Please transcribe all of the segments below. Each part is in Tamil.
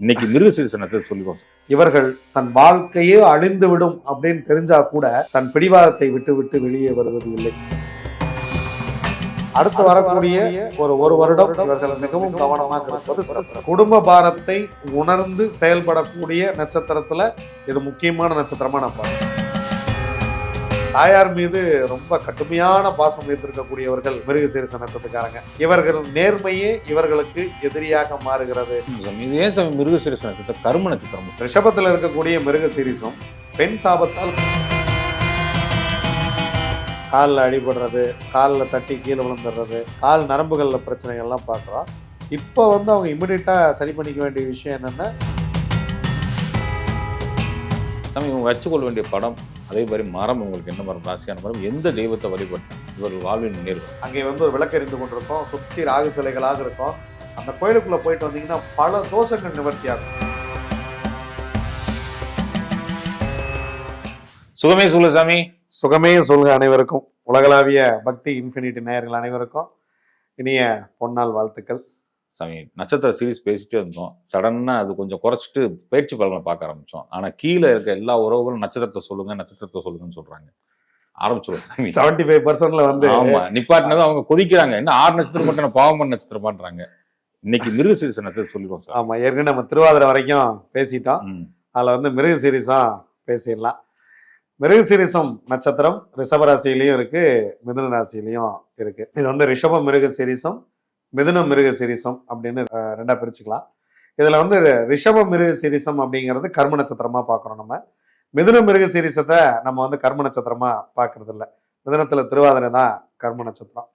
இன்னைக்கு மிருகசீரிசனத்தை சொல்லுவோம் சார். இவர்கள் தன் வாழ்க்கையே அழிந்து விடும் அப்படின்னு தெரிஞ்சா கூட தன் பிடிவாதத்தை விட்டு விட்டு வெளியே வருவது இல்லை அடுத்து வரக்கூடிய ஒரு ஒரு வருடம் இவர்கள் மிகவும் கவனமாக இருப்பது. குடும்ப பாரத்தை உணர்ந்து செயல்படக்கூடிய நட்சத்திரத்துல இது முக்கியமான நட்சத்திரமா நான் பார்க்கிறேன் தாயார் மீது ரொம்ப கடுமையான பாசம் வைத்திருக்கக்கூடியவர்கள் மிருகசீரிச நட்சத்திரக்காரங்க இவர்கள் நேர்மையே இவர்களுக்கு எதிரியாக மாறுகிறது. இது ஏன் சாமி மிருகசீரிச நட்சத்திரம் கரும நட்சத்திரம்? ரிஷபத்தில் இருக்கக்கூடிய மிருக சீரிஸும் பெண் சாபத்தால் காலில் அடிபடுறது காலில் தட்டி கீழே விழுந்துடுறது கால் நரம்புகளில் பிரச்சனைகள்லாம் பார்க்குறோம். இப்போ வந்து அவங்க இமிடியட்டாக சரி பண்ணிக்க வேண்டிய விஷயம் என்னென்னா சாமி இவங்க வச்சுக்கொள்ள வேண்டிய படம் அதே மாதிரி மரம் உங்களுக்கு என்ன மரம் ராசியான மரம் எந்த தெய்வத்தை வழிபட்டேன் இவர்கள் வாழ்வின் முன்னேறும் அங்கே வந்து ஒரு விளக்கெறிந்து கொண்டிருக்கோம் சுற்றி ராகு சிலைகளாக இருக்கும். அந்த கோயிலுக்குள்ளே போயிட்டு வந்தீங்கன்னா பல தோஷங்கள் நிவர்த்தி ஆகும். சுகமே சொல்ல சாமி. சுகமே சொல்க அனைவருக்கும். உலகளாவிய பக்தி இன்ஃபினிட்டி நேயர்கள் அனைவருக்கும் இனிய பொன்னாள் வாழ்த்துக்கள். சாமி நட்சத்திர சீரிஸ் பேசிட்டே இருந்தோம். சடனா அது கொஞ்சம் குறைச்சிட்டு பயிற்சி பலனை பார்க்க ஆரம்பிச்சோம். ஆனா கீழே இருக்க எல்லா உறவுகளும் நட்சத்திரத்தை சொல்லுங்க நட்சத்திரத்தை சொல்லுங்கன்னு சொல்றாங்க. ஆரம்பிச்சிருவோம் சாமி. செவன்டி ஃபைவ் பர்சன்ட்ல வந்து ஆமா நிப்பாட்டினதும் அவங்க கொதிக்கிறாங்க. என்ன ஆறு நட்சத்திரம் மட்டும் என்ன பாவம் பண்ண நட்சத்திரம் பண்றாங்க இன்னைக்கு மிருக சீரிஸ் நட்சத்திரம் சொல்லிடுவோம் சார். ஆமா ஏற்கனவே நம்ம திருவாதிரை வரைக்கும் பேசிட்டோம். அதுல வந்து மிருக சீரிஸும் பேசிடலாம். மிருக சீரிசம் நட்சத்திரம் ரிஷப ராசியிலையும் இருக்கு மிதுன ராசியிலையும் இருக்கு. இது வந்து ரிஷப மிருக சீரிசம் மிதுன மிருக சீரிசம் அப்படின்னு அஹ், ரெண்டா பிரிச்சுக்கலாம். இதுல வந்து ரிஷப மிருக சிரிசம் அப்படிங்கிறது கர்ம நட்சத்திரமா பார்க்குறோம் நம்ம. மிதுன மிருக சீரிசத்தை நம்ம வந்து கர்ம நட்சத்திரமா பார்க்கறது இல்லை மிதுனத்துல திருவாதிரை தான் கர்ம நட்சத்திரம்.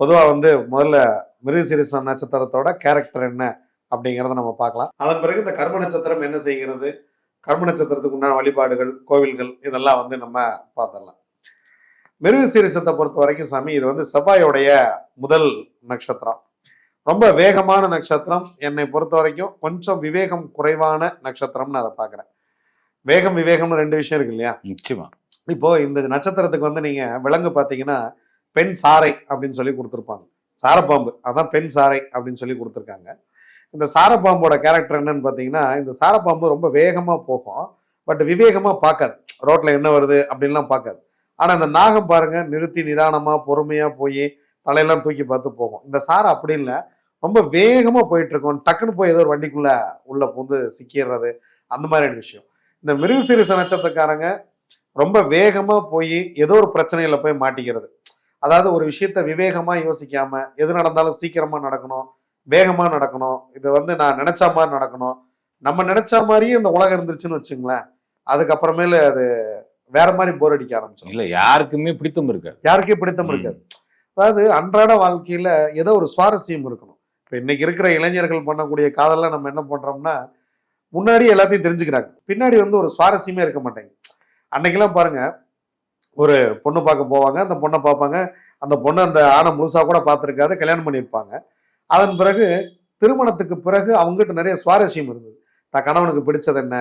பொதுவாக வந்து முதல்ல மிருக சிரிசம் நட்சத்திரத்தோட கேரக்டர் என்ன அப்படிங்கிறத நம்ம பார்க்கலாம் அதன் பிறகு இந்த கர்ம நட்சத்திரம் என்ன செய்கிறது? கர்ம நட்சத்திரத்துக்கு உண்டான வழிபாடுகள் கோவில்கள் இதெல்லாம் வந்து நம்ம பார்த்துடலாம். மிருக சீரிசத்தை பொறுத்த வரைக்கும் சாமி இது வந்து செவ்வாயோடைய முதல் நட்சத்திரம். ரொம்ப வேகமான நட்சத்திரம் என்னை பொறுத்த வரைக்கும் கொஞ்சம் விவேகம் குறைவான நட்சத்திரம்னு நான் அதை பார்க்குறேன். வேகம் விவேகம்னு ரெண்டு விஷயம் இருக்கு இல்லையா? நிச்சயமா. இப்போ இந்த நட்சத்திரத்துக்கு வந்து நீங்க விலங்கு பார்த்தீங்கன்னா பெண் சாரை அப்படின்னு சொல்லி கொடுத்துருப்பாங்க. சாரப்பாம்பு அதான் பெண் சாரை அப்படின்னு சொல்லி கொடுத்துருக்காங்க. இந்த சாரப்பாம்போட கேரக்டர் என்னன்னு பார்த்தீங்கன்னா இந்த சாரப்பாம்பு ரொம்ப வேகமாக போகும் பட் விவேகமாக பார்க்காது. ரோட்ல என்ன வருது அப்படின்லாம் பார்க்காது. ஆனால் இந்த நாகம் பாருங்க நிறுத்தி நிதானமாக பொறுமையாக போய் தலையெல்லாம் தூக்கி பார்த்து போகும். இந்த சாரை அப்படி இல்லை. ரொம்ப வேகமாக போயிட்டு இருக்கும் டக்குன்னு போய் ஏதோ ஒரு வண்டிக்குள்ள உள்ள புந்து சிக்கிடுறது அந்த மாதிரியான விஷயம். இந்த மிருகசீரிச நட்சத்திரக்காரங்க ரொம்ப வேகமா போய் ஏதோ ஒரு பிரச்சனையில போய் மாட்டிக்கிறது. அதாவது ஒரு விஷயத்த விவேகமா யோசிக்காம எது நடந்தாலும் சீக்கிரமா நடக்கணும் வேகமா நடக்கணும் இது வந்து நான் நினைச்ச மாதிரி நடக்கணும். நம்ம நினைச்ச மாதிரியே இந்த உலகம் இருந்துச்சுன்னு வச்சுங்களேன். அதுக்கப்புறமேல அது வேற மாதிரி போர் அடிக்க ஆரம்பிச்சிடும் இல்ல யாருக்குமே பிடித்தம் இருக்காது. யாருக்கே பிடித்தம் இருக்காது. அதாவது அன்றாட வாழ்க்கையில ஏதோ ஒரு சுவாரஸ்யம் இருக்கணும் இப்போ இன்னைக்கு இருக்கிற இளைஞர்கள் பண்ணக்கூடிய காதலில் நம்ம என்ன பண்ணுறோம்னா முன்னாடி எல்லாத்தையும் தெரிஞ்சுக்கிறாங்க. பின்னாடி வந்து ஒரு சுவாரஸ்யமே இருக்க மாட்டேங்க அன்னைக்கெல்லாம் பாருங்க ஒரு பொண்ணு பார்க்க போவாங்க அந்த பொண்ணை பார்ப்பாங்க அந்த பொண்ணு அந்த ஆணை முழுசாக கூட பார்த்துருக்காது கல்யாணம் பண்ணியிருப்பாங்க. அதன் பிறகு திருமணத்துக்கு பிறகு அவங்ககிட்ட நிறைய சுவாரஸ்யம் இருந்தது. தான் கணவனுக்கு பிடிச்சது என்ன?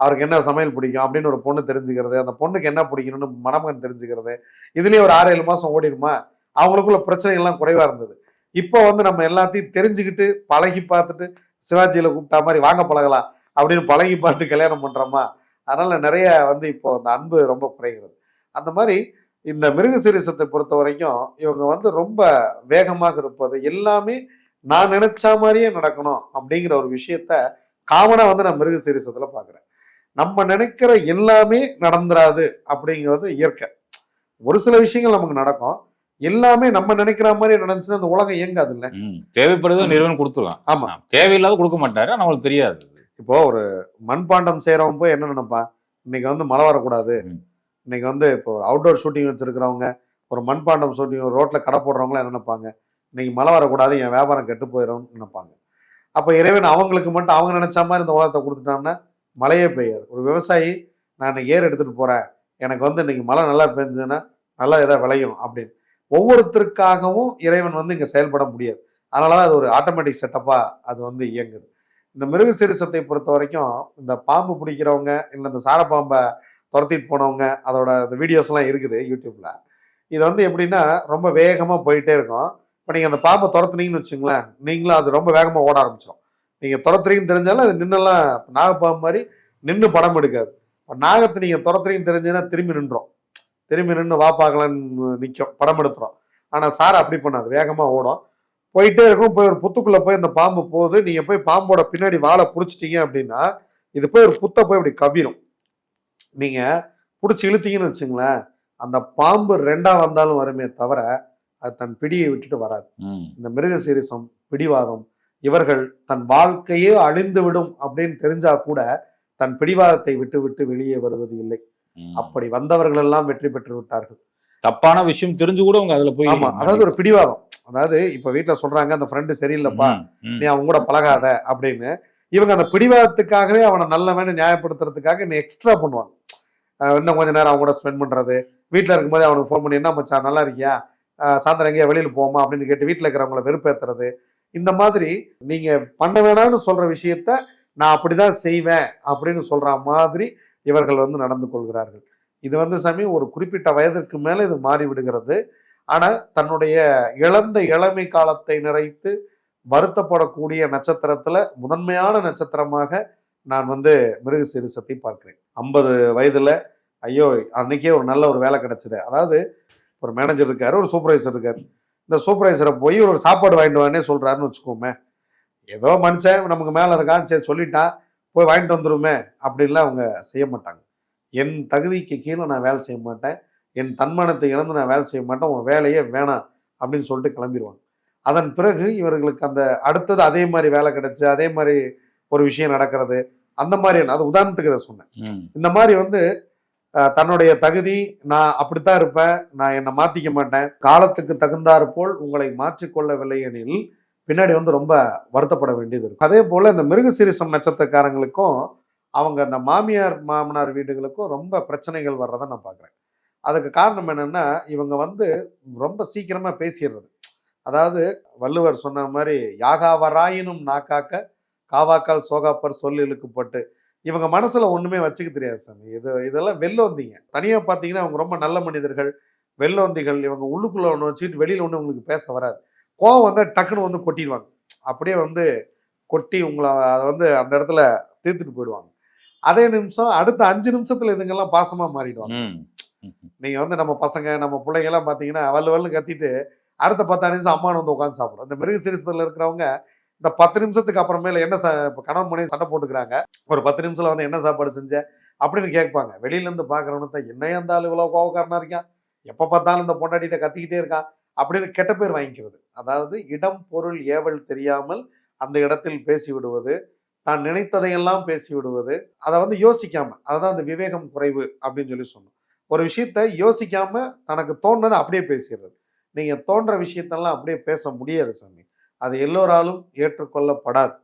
அவருக்கு என்ன சமையல் பிடிக்கும்? அப்படின்னு ஒரு பொண்ணு தெரிஞ்சுக்கிறது அந்த பொண்ணுக்கு என்ன பிடிக்கணும்னு மணமகன் தெரிஞ்சுக்கிறது. இதுலேயே ஒரு ஆறு ஏழு மாதம் ஓடிடுமா? அவங்களுக்குள்ள பிரச்சனைகள்லாம் குறைவாக இருந்தது. இப்போ வந்து நம்ம எல்லாத்தையும் தெரிஞ்சுக்கிட்டு பழகி பார்த்துட்டு சிவாஜியில் கூப்பிட்டா மாதிரி வாங்க பழகலாம் அப்படின்னு பழகி பார்த்து கல்யாணம் பண்ணுறோமா அதனால் நிறைய வந்து இப்போ அந்த அன்பு ரொம்ப குறைகிறது. அந்த மாதிரி இந்த மிருக சீரிசத்தை பொறுத்த வரைக்கும் இவங்க வந்து ரொம்ப வேகமாக இருப்பது எல்லாமே நான் நினைச்ச மாதிரியே நடக்கணும் அப்படிங்கிற ஒரு விஷயத்த காமனாக வந்து நான் மிருக சீரிசத்தில் பார்க்குறேன். நம்ம நினைக்கிற எல்லாமே நடந்துராது அப்படிங்கிறது இயற்கை. ஒரு சில விஷயங்கள் நமக்கு நடக்கும். எல்லாமே நம்ம நினைக்கிற மாதிரி நடந்துச்சுன்னா அந்த உலகம் இயங்காது இல்ல. தேவைப்படுறது நிறுவனம் கொடுத்துருவான் ஆமா. தேவையில்லாத கொடுக்க மாட்டாரு அவங்களுக்கு தெரியாது. இப்போ ஒரு மண்பாண்டம் செய்யறவன் போய் என்ன நினைப்பான் இன்னைக்கு வந்து மழை வரக்கூடாது. இன்னைக்கு வந்து இப்போ அவுட்டோர் ஷூட்டிங் வச்சிருக்கிறவங்க ஒரு மண்பாண்டம் ஷூட்டிங் ரோட்ல கடை போடுறவங்களாம் என்ன நினைப்பாங்க? இன்னைக்கு மழை வரக்கூடாது என் வியாபாரம் கெட்டு போயிடும்னு நினைப்பாங்க. அப்போ இறைவன் அவங்களுக்கு மட்டும் அவங்க நினைச்ச மாதிரி இந்த உலகத்தை கொடுத்துட்டாங்கன்னா மழையே பெய்யாது. ஒரு விவசாயி நான் ஏர் எடுத்துட்டு போறேன். எனக்கு வந்து இன்னைக்கு மழை நல்லா பெஞ்சுன்னா நல்லா எதாவது விளையும் அப்படின்னு. ஒவ்வொருத்தருக்காகவும் இறைவன் வந்து இங்கே செயல்பட முடியாது. அதனாலதான் அது ஒரு ஆட்டோமேட்டிக் செட்டப்பாக அது வந்து இயங்குது. இந்த மிருக சிறுசத்தை பொறுத்த வரைக்கும் இந்த பாம்பு பிடிக்கிறவங்க இல்லை இந்த சாரப்பாம்பை துரத்திட்டு போனவங்க அதோட இந்த வீடியோஸ்லாம் இருக்குது யூடியூப்பில் இது வந்து எப்படின்னா ரொம்ப வேகமாக போயிட்டே இருக்கும். இப்போ நீங்கள் அந்த பாம்பை துரத்துனீங்கன்னு வச்சுங்களேன் நீங்களும் அது ரொம்ப வேகமாக ஓட ஆரம்பிச்சிடும் நீங்கள் துரத்துறீங்கன்னு தெரிஞ்சாலும் அது நின்னெல்லாம் நாகப்பாம்பு மாதிரி நின்று படம் எடுக்காது. இப்போ நாகத்தை நீங்கள் துரத்துறீங்கன்னு தெரிஞ்சுன்னா திரும்பி நின்றோம் திரும்பி நின்று வா பார்க்கலான்னு நிற்கும் படம் எடுத்துரும். ஆனா சார் அப்படி பண்ணாது. வேகமா ஓடும். போயிட்டே இருக்கும். போய் ஒரு புத்துக்குள்ள போய் அந்த பாம்பு போகுது. நீங்க போய் பாம்போட பின்னாடி வாழை பிடிச்சிட்டீங்க அப்படின்னா இது போய் ஒரு புத்தை போய் இப்படி கவ்விரும் நீங்க பிடிச்சி இழுத்தீங்கன்னு வச்சுங்களேன் அந்த பாம்பு ரெண்டா வந்தாலும் வருமே தவிர அது தன் பிடியை விட்டுட்டு வராது. இந்த மிருகசீரிசம் பிடிவாதம் இவர்கள் தன் வாழ்க்கையே அழிந்து விடும் அப்படின்னு தெரிஞ்சா கூட தன் பிடிவாதத்தை விட்டு விட்டு வெளியே வருவது இல்லை. அப்படி வந்தவர்கள் எல்லாம் வெற்றி பெற்று விட்டார்கள். தப்பான விஷயம் தெரிஞ்சு கூட அவங்க அதுல போய் ஆமா அதாவது ஒரு பிடிவாதம். அதாவது இப்ப வீட்டுல சொல்றாங்க அந்த ஃப்ரெண்டு சரியில்லைப்பா. நீ அவங்க கூட பழகாத அப்படின்னு. இவங்க அந்த பிடிவாதத்துக்காகவே அவனை நல்லவன்னு நியாயப்படுத்துறதுக்காக இன்னும் எக்ஸ்ட்ரா பண்ணுவாங்க. இன்னும் கொஞ்ச நேரம் அவங்க கூட ஸ்பெண்ட் பண்றது. வீட்டில் இருக்கும்போது அவனுக்கு ஃபோன் பண்ணி என்ன மச்சான் நல்லா இருக்கியா? சாயந்தரம் எங்கேயா வெளியில் போமா அப்படின்னு கேட்டு வீட்டில் இருக்கிறவங்கள வெறுப்பேத்துறது. இந்த மாதிரி நீங்க பண்ண வேணாம்னு சொல்ற விஷயத்த நான் அப்படிதான் செய்வேன் அப்படின்னு சொல்ற மாதிரி இவர்கள் வந்து நடந்து கொள்கிறார்கள். இது வந்து சாமி ஒரு குறிப்பிட்ட வயதிற்கு மேலே இது மாறிவிடுகிறது. ஆனால் தன்னுடைய இழந்த இளமை காலத்தை நிறைத்து வருத்தப்படக்கூடிய நட்சத்திரத்தில் முதன்மையான நட்சத்திரமாக நான் வந்து மிருக சீரிசத்தை பார்க்கிறேன். ஐம்பது வயதில் ஐயோ அன்னைக்கே ஒரு நல்ல ஒரு வேலை கிடச்சிது. அதாவது ஒரு மேனேஜர் இருக்கார் ஒரு சூப்பர்வைசர் இருக்கார். இந்த சூப்பர்வைசரை போய் ஒரு சாப்பாடு வாங்கிட்டு வானே சொல்கிறாருன்னு வச்சுக்கோமே. ஏதோ மனுஷன் நமக்கு மேலே இருக்கான் சரி சொல்லிட்டான். போய் வாங்கிட்டு வந்துருமே அப்படின்லாம் அவங்க செய்ய மாட்டாங்க. என் தகுதிக்கு கீழே நான் வேலை செய்ய மாட்டேன். என் தன்மானத்தை இழந்து நான் வேலை செய்ய மாட்டேன். உன் வேலையே வேணாம் அப்படின்னு சொல்லிட்டு கிளம்பிடுவாங்க அதன் பிறகு இவர்களுக்கு அந்த அடுத்தது அதே மாதிரி வேலை கிடைச்சு அதே மாதிரி ஒரு விஷயம் நடக்கிறது அந்த மாதிரி அது உதாரணத்துக்கு இதை சொன்னேன். இந்த மாதிரி வந்து தன்னுடைய தகுதி நான் அப்படித்தான் இருப்பேன். நான் என்னை மாத்திக்க மாட்டேன். காலத்துக்கு தகுந்தாற் போல் உங்களை மாற்றிக்கொள்ளவில்லை எனில் பின்னாடி வந்து ரொம்ப வருத்தப்பட வேண்டியது இருக்கும். அதே போல் இந்த மிருகசீரிசம் நட்சத்திரக்காரங்களுக்கும் அவங்க அந்த மாமியார் மாமனார் வீடுகளுக்கும் ரொம்ப பிரச்சனைகள் வர்றதை நான் பார்க்குறேன் அதுக்கு காரணம் என்னென்னா இவங்க வந்து ரொம்ப சீக்கிரமாக பேசிடுறது. அதாவது வள்ளுவர் சொன்ன மாதிரி யாகாவராயினும் நாக்காக்க காவாக்கால் சோகாப்பர் சொல் இழுக்கப்பட்டு இவங்க மனசில் ஒன்றுமே வச்சுக்க தெரியாது சாமி. இது இதெல்லாம் வெள்ளோந்திங்க தனியாக பார்த்தீங்கன்னா அவங்க ரொம்ப நல்ல மனிதர்கள் வெள்ளோந்திகள் இவங்க உள்ளுக்குள்ளே ஒன்று வச்சுக்கிட்டு வெளியில் ஒன்று உங்களுக்கு பேச வராது. கோவம் வந்தா டக்குன்னு வந்து கொட்டிடுவாங்க. அப்படியே வந்து கொட்டி உங்களை அதை வந்து அந்த இடத்துல தீர்த்துட்டு போயிடுவாங்க. அதே நிமிஷம் அடுத்த அஞ்சு நிமிஷத்துல இதுங்கெல்லாம் பாசமா மாறிடுவாங்க. நீங்க வந்து நம்ம பசங்க நம்ம பிள்ளைங்க எல்லாம் பாத்தீங்கன்னா வல்லு வல்லு கத்திட்டு அடுத்த பத்து நிமிஷம் அம்மானு வந்து உட்காந்து சாப்பிடும் இந்த மிருக சிரிசத்தில் இருக்கிறவங்க இந்த பத்து நிமிஷத்துக்கு அப்புறமேல என்ன இப்ப கணவன் மனைவி சண்டை போட்டுக்கிறாங்க. ஒரு பத்து நிமிஷத்துல வந்து என்ன சாப்பாடு செஞ்ச அப்படின்னு கேட்பாங்க. வெளியில இருந்து பாக்குறவனு தான் ஆளு இவ்வளவு கோவக்காரனா இருக்கான். எப்ப பார்த்தாலும் இந்த பொண்டாட்டிட்ட கத்திக்கிட்டே இருக்கான். அப்படின்னு கெட்ட பேர் வாங்கிக்கிறது. அதாவது இடம் பொருள் ஏவல் தெரியாமல் அந்த இடத்தில் பேசி விடுவது தான் நினைத்ததையெல்லாம் பேசி விடுவது அதை வந்து யோசிக்காம அதுதான் அந்த விவேகம் குறைவு அப்படின்னு சொல்லி சொன்னோம். ஒரு விஷயத்த யோசிக்காம தனக்கு தோன்றதை அப்படியே பேசிடுறது நீங்கள் தோன்ற விஷயத்தெல்லாம் அப்படியே பேச முடியாது சாமி. அது எல்லோராலும் ஏற்றுக்கொள்ளப்படாது.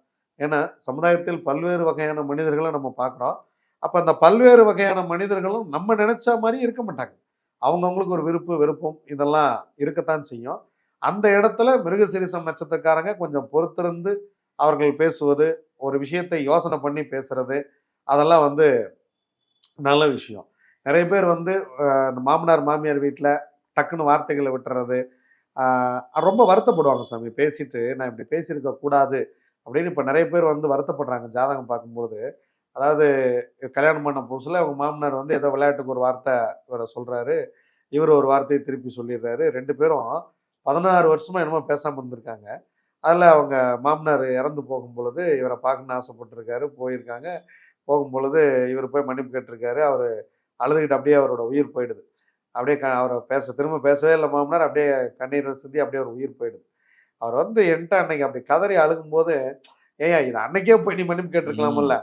ஏன்னா சமுதாயத்தில் பல்வேறு வகையான மனிதர்களை நம்ம பார்க்குறோம். அப்போ அந்த பல்வேறு வகையான மனிதர்களும் நம்ம நினச்ச மாதிரி இருக்க மாட்டாங்க. அவங்கவுங்களுக்கு ஒரு விருப்பு விருப்பம் இதெல்லாம் இருக்கத்தான் செய்யும். அந்த இடத்துல மிருகசிரிசம் நட்சத்திரக்காரங்க கொஞ்சம் பொறுத்திருந்து அவர்கள் பேசுவது ஒரு விஷயத்தை யோசனை பண்ணி பேசுறது அதெல்லாம் வந்து நல்ல விஷயம். நிறைய பேர் வந்து இந்த மாமனார் மாமியார் வீட்டில் டக்குன்னு வார்த்தைகளை விட்டுறது ரொம்ப வருத்தப்படுவாங்க சாமி பேசிட்டு நான் இப்படி பேசியிருக்க கூடாது அப்படின்னு இப்போ நிறைய பேர் வந்து வருத்தப்படுறாங்க ஜாதகம் பார்க்கும்போது அதாவது கல்யாணம் பண்ண புதுசில் அவங்க மாமனார் வந்து ஏதோ விளையாட்டுக்கு ஒரு வார்த்தை இவரை சொல்றாரு. இவர் ஒரு வார்த்தையை திருப்பி சொல்லிடுறாரு. ரெண்டு பேரும் பதினாறு வருஷமா என்னமோ பேசாமல் இருந்திருக்காங்க. அதில் அவங்க மாமனார் இறந்து போகும் பொழுது இவரை பார்க்கணும்னு ஆசைப்பட்டிருக்காரு போயிருக்காங்க. போகும் பொழுது இவர் போய் மன்னிப்பு கேட்டிருக்காரு. அவர் அழுதுகிட்டு அப்படியே அவரோட உயிர் போயிடுது. அப்படியே க அவரை பேச திரும்ப பேசவே இல்லை மாமனார். அப்படியே கண்ணீர் சிந்தி அப்படியே ஒரு உயிர் போயிடுது. அவர் வந்து என்கிட்ட அன்னைக்கு அப்படி கதறி அழுகும்போது ஏயா இது அன்னைக்கே போய் நீ மன்னிப்பு கேட்டிருக்கலாம்ல.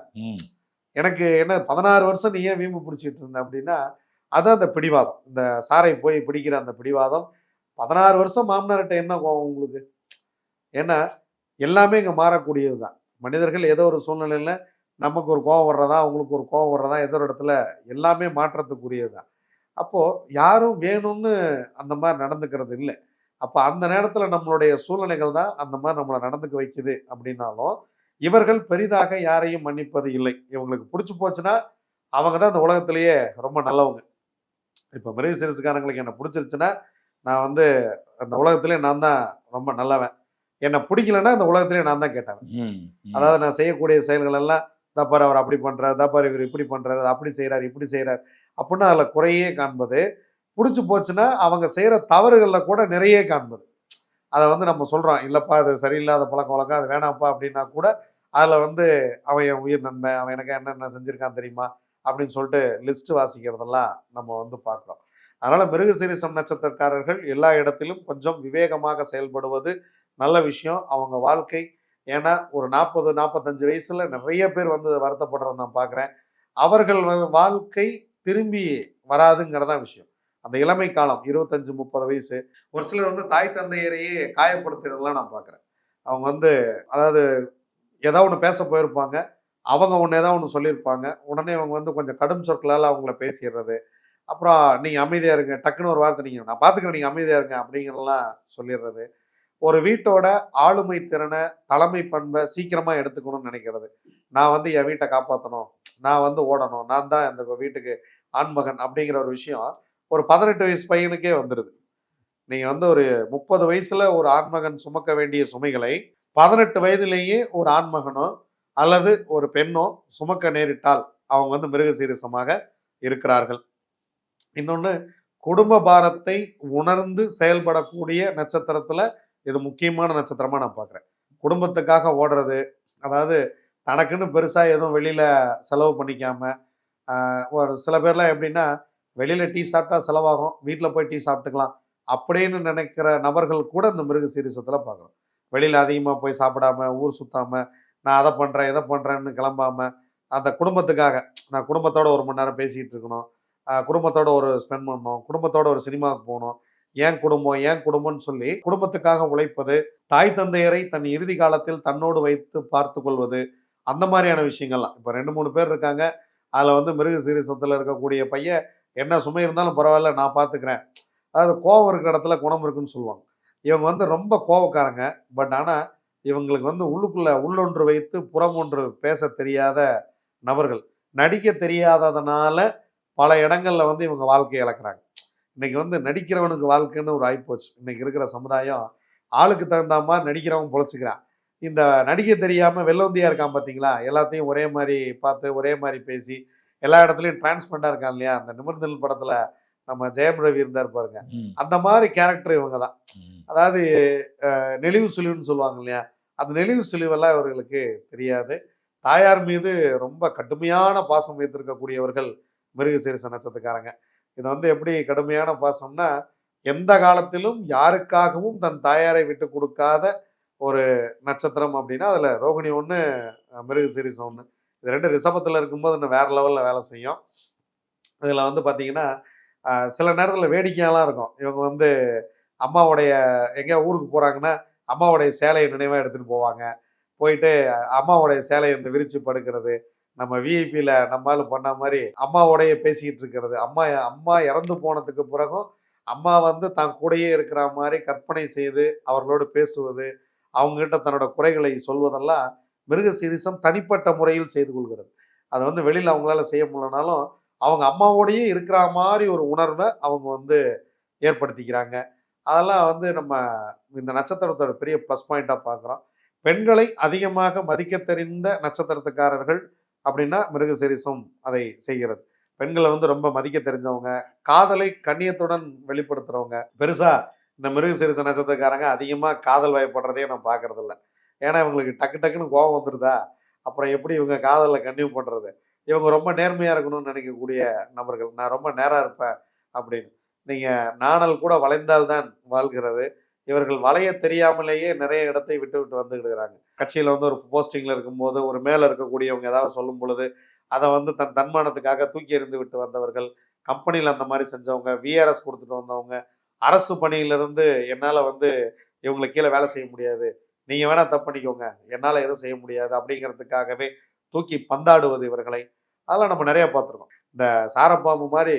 எனக்கு என்ன பதினாறு வருஷம் நீ ஏன் வீம்பு பிடிச்சிட்டு இருந்த அப்படின்னா அதான் அந்த பிடிவாதம். இந்த சாரை போய் பிடிக்கிற அந்த பிடிவாதம். பதினாறு வருஷம் மாமனார்கிட்ட என்ன கோவம் உங்களுக்கு? ஏன்னா எல்லாமே இங்கே மாறக்கூடியது தான். மனிதர்கள் ஏதோ ஒரு சூழ்நிலையில் நமக்கு ஒரு கோவம் வர்றதா அவங்களுக்கு ஒரு கோவம் வர்றதா ஏதோ ஒரு இடத்துல எல்லாமே மாற்றத்துக்குரியது தான். அப்போது யாரும் வேணும்னு அந்த மாதிரி நடந்துக்கிறது இல்லை. அப்போ அந்த நேரத்தில் நம்மளுடைய சூழ்நிலைகள் தான் அந்த மாதிரி நம்மளை நடந்துக்க வைக்குது அப்படின்னாலும் இவர்கள் பெரிதாக யாரையும் மன்னிப்பது இல்லை. இவங்களுக்கு பிடிச்சி போச்சுன்னா அவங்க தான் இந்த உலகத்திலேயே ரொம்ப நல்லவங்க. இப்போ மிருக சிறுசுக்காரங்களுக்கு என்ன பிடிச்சிருச்சுன்னா நான் வந்து அந்த உலகத்திலே நான் தான் ரொம்ப நல்லவன். என்னை பிடிக்கலன்னா இந்த உலகத்திலே நான் தான் கேட்டேன். அதாவது நான் செய்யக்கூடிய செயல்கள் எல்லாம் தப்பாரு அவர் அப்படி பண்றாரு தப்பாரு இவர் இப்படி பண்றாரு அப்படி செய்றாரு இப்படி செய்றாரு அப்படின்னு அதுல குறையே காண்பது. பிடிச்சி போச்சுன்னா அவங்க செய்யற தவறுகள்ல கூட நிறைய காண்பது. அதை வந்து நம்ம சொல்கிறோம் இல்லைப்பா அது சரியில்லாத பழக்க வழக்கம் அது வேணாம்ப்பா அப்படின்னா கூட அதில் வந்து அவன் என் உயிர் நண்பன் அவன் எனக்கு என்னென்ன செஞ்சுருக்கான் தெரியுமா? அப்படின்னு சொல்லிட்டு லிஸ்ட்டு வாசிக்கிறதெல்லாம் நம்ம வந்து பார்க்குறோம். அதனால் மிருகசீரிசம் நட்சத்திரக்காரர்கள் எல்லா இடத்திலும் கொஞ்சம் விவேகமாக செயல்படுவது நல்ல விஷயம். அவங்க வாழ்க்கை ஏன்னா ஒரு நாற்பது நாற்பத்தஞ்சு வயசில் நிறைய பேர் வந்து வருத்தப்படுறத நான் பார்க்குறேன். அவர்கள் வாழ்க்கை திரும்பி வராதுங்கிறதான் விஷயம். அந்த இளமை காலம் இருபத்தஞ்சு முப்பது வயசு ஒரு சிலர் வந்து தாய் தந்தையரையே காயப்படுத்துறதெல்லாம் நான் பார்க்குறேன். அவங்க வந்து அதாவது ஏதாவது ஒன்று பேச போயிருப்பாங்க அவங்க ஒன்று ஏதாவது ஒன்று சொல்லியிருப்பாங்க உடனே அவங்க வந்து கொஞ்சம் கடும் சொற்களால் அவங்கள பேசிடுறது. அப்புறம் நீங்கள் அமைதியாக இருங்க டக்குன்னு ஒரு வார்த்தை நீங்கள் நான் பார்த்துக்கிறேன் நீங்கள் அமைதியாக இருங்க அப்படிங்கிறதெல்லாம் சொல்லிடுறது. ஒரு வீட்டோட ஆளுமை திறனை தலைமை பண்பை சீக்கிரமாக எடுத்துக்கணும்னு நினைக்கிறது. நான் வந்து என் வீட்டை காப்பாற்றணும் நான் வந்து ஓடணும் நான் தான் இந்த வீட்டுக்கு ஆண்மகன் அப்படிங்கிற ஒரு விஷயம் ஒரு பதினெட்டு வயசு பையனுக்கே வந்துடுது நீங்கள் வந்து ஒரு முப்பது வயசில் ஒரு ஆண்மகன் சுமக்க வேண்டிய சுமைகளை பதினெட்டு வயதிலேயே ஒரு ஆண்மகனோ அல்லது ஒரு பெண்ணோ சுமக்க நேரிட்டால் அவங்க வந்து மிருகசீரிசமாக இருக்கிறார்கள். இன்னொன்று குடும்ப பாரத்தை உணர்ந்து செயல்படக்கூடிய நட்சத்திரத்தில் இது முக்கியமான நட்சத்திரமாக நான் பார்க்குறேன். குடும்பத்துக்காக ஓடுறது அதாவது தனக்குன்னு பெருசாக எதுவும் வெளியில் செலவு பண்ணிக்காமல் ஒரு சில பேர்லாம் எப்படின்னா வெளியில் டீ சாப்பிட்டா செலவாகும் வீட்டில் போய் டீ சாப்பிட்டுக்கலாம் அப்படின்னு நினைக்கிற நபர்கள் கூட இந்த மிருக சீரிசத்தில் பார்க்குறோம். வெளியில் அதிகமாக போய் சாப்பிடாம ஊர் சுற்றாமல் நான் அதை பண்ணுறேன் இதை பண்ணுறேன்னு கிளம்பாம அந்த குடும்பத்துக்காக நான் குடும்பத்தோட ஒரு மணி நேரம் பேசிக்கிட்டு இருக்கணும். குடும்பத்தோடு குடும்பத்தோட ஒரு ஸ்பெண்ட் பண்ணணும் குடும்பத்தோட ஒரு சினிமாவுக்கு போகணும். ஏன் குடும்பம் ஏன் குடும்பம்னு சொல்லி குடும்பத்துக்காக உழைப்பது தாய் தந்தையரை தன் இறுதி காலத்தில் தன்னோடு வைத்து பார்த்து கொள்வது அந்த மாதிரியான விஷயங்கள்லாம். இப்போ ரெண்டு மூணு பேர் இருக்காங்க. அதில் வந்து மிருக சீரிசத்தில் இருக்கக்கூடிய பையன் என்ன சுமை இருந்தாலும் பரவாயில்ல நான் பார்த்துக்கிறேன். அதாவது கோவம் இருக்கிற இடத்துல குணம் இருக்குன்னு சொல்லுவாங்க. இவங்க வந்து ரொம்ப கோவக்காரங்க. பட் ஆனால் இவங்களுக்கு வந்து உள்ளுக்குள்ளே உள்ளொன்று வைத்து புறம் ஒன்று பேச தெரியாத நபர்கள். நடிக்க தெரியாததுனால பல இடங்களில் வந்து இவங்க வாழ்க்கையை இழக்கிறாங்க. இன்னைக்கு வந்து நடிக்கிறவனுக்கு வாழ்க்கைன்னு ஒரு ஆய்ப்போச்சு இன்னைக்கு இருக்கிற சமுதாயம் ஆளுக்கு தகுந்த மாதிரி நடிக்கிறவன் பொழைச்சிக்கிறான். இந்த நடிக்க தெரியாமல் வெள்ளவந்தியாக இருக்கான் பார்த்தீங்களா எல்லாத்தையும் ஒரே மாதிரி பார்த்து ஒரே மாதிரி பேசி எல்லா இடத்துலயும் டிரான்ஸ்பரண்டா இருக்கான் இல்லையா? அந்த நிமிர்ந்தல் படத்துல நம்ம ஜெயம் ரவி இருந்தார் பாருங்க. அந்த மாதிரி கேரக்டர் இவங்க தான். அதாவது நெளிவு சுழிவுன்னு சொல்லுவாங்க இல்லையா? அந்த நெளிவு சுழிவெல்லாம் இவர்களுக்கு தெரியாது. தாயார் மீது ரொம்ப கடுமையான பாசம் வைத்திருக்கக்கூடியவர்கள் மிருகசீரிச நட்சத்திரக்காரங்க. இது வந்து எப்படி கடுமையான பாசம்னா எந்த காலத்திலும் யாருக்காகவும் தன் தாயாரை விட்டு கொடுக்காத ஒரு நட்சத்திரம் அப்படின்னா அதுல ரோகிணி ஒன்று மிருகசீரிசம் ஒன்று இது ரெண்டு ரிசபத்தில் இருக்கும்போது இன்னும் வேறு லெவலில் வேலை செய்யும். இதில் வந்து பார்த்தீங்கன்னா சில நேரத்தில் வேடிக்கையெல்லாம் இருக்கும். இவங்க வந்து அம்மாவுடைய எங்கேயா ஊருக்கு போகிறாங்கன்னா அம்மாவுடைய சேலையை நினைவாக எடுத்துகிட்டு போவாங்க. போயிட்டு அம்மாவுடைய சேலையை வந்து விரிச்சு படுக்கிறது. நம்ம விஐபியில் நம்மளால பண்ண மாதிரி அம்மாவோடைய பேசிக்கிட்டு இருக்கிறது. அம்மா அம்மா இறந்து போனதுக்கு பிறகும் அம்மா வந்து தான் கூடயே இருக்கிற மாதிரி கற்பனை செய்து அவர்களோடு பேசுவது அவங்ககிட்ட தன்னோட குறைகளை சொல்வதெல்லாம் மிருக சீரிசம் தனிப்பட்ட முறையில் செய்து கொள்கிறது. அதை வந்து வெளியில் அவங்களால செய்ய முடியலனாலும் அவங்க அம்மாவோடையே இருக்கிற மாதிரி ஒரு உணர்வை அவங்க வந்து ஏற்படுத்திக்கிறாங்க. அதெல்லாம் வந்து நம்ம இந்த நட்சத்திரத்தோட பெரிய ப்ளஸ் பாயிண்டாக பார்க்குறோம். பெண்களை அதிகமாக மதிக்க தெரிந்த நட்சத்திரத்துக்காரர்கள் அப்படின்னா மிருகசீரிசம் அதை செய்கிறது. பெண்களை வந்து ரொம்ப மதிக்க தெரிஞ்சவங்க காதலை கண்ணியத்துடன் வெளிப்படுத்துகிறவங்க பெருசாக இந்த மிருகசீரிச நட்சத்திரக்காரங்க அதிகமாக காதல் வயப்படுறதே நான் பார்க்கறதில்ல. ஏன்னா இவங்களுக்கு டக்கு டக்குன்னு கோபம் வந்துருதா? அப்புறம் எப்படி இவங்க காதலில் கன்டினியூ பண்ணுறது இவங்க ரொம்ப நேர்மையாக இருக்கணும்னு நினைக்கக்கூடிய நபர்கள் நான் ரொம்ப நேராக இருப்பேன் அப்படின்னு. நீங்கள் நாணல் கூட வளைந்தால்தான் வாழ்கிறது. இவர்கள் வளைய தெரியாமலேயே நிறைய இடத்தை விட்டு விட்டு வந்துக்கிடுறாங்க கட்சியில் வந்து ஒரு போஸ்டிங்கில் இருக்கும்போது ஒரு மேலே இருக்கக்கூடியவங்க ஏதாவது சொல்லும் பொழுது அதை வந்து தன் தன்மானத்துக்காக தூக்கி எறிந்து விட்டு வந்தவர்கள் கம்பெனியில் அந்த மாதிரி செஞ்சவங்க விஆர்எஸ் கொடுத்துட்டு வந்தவங்க அரசு பணியிலிருந்து என்னால் வந்து இவங்களை கீழே வேலை செய்ய முடியாது. நீங்கள் வேணால் தப்பு பண்ணிக்கோங்க. என்னால் எதுவும் செய்ய முடியாது. அப்படிங்கிறதுக்காகவே தூக்கி பந்தாடுவது இவர்களை. அதெல்லாம் நம்ம நிறைய பார்த்துருக்கோம். இந்த சாரப்பாம்பு மாதிரி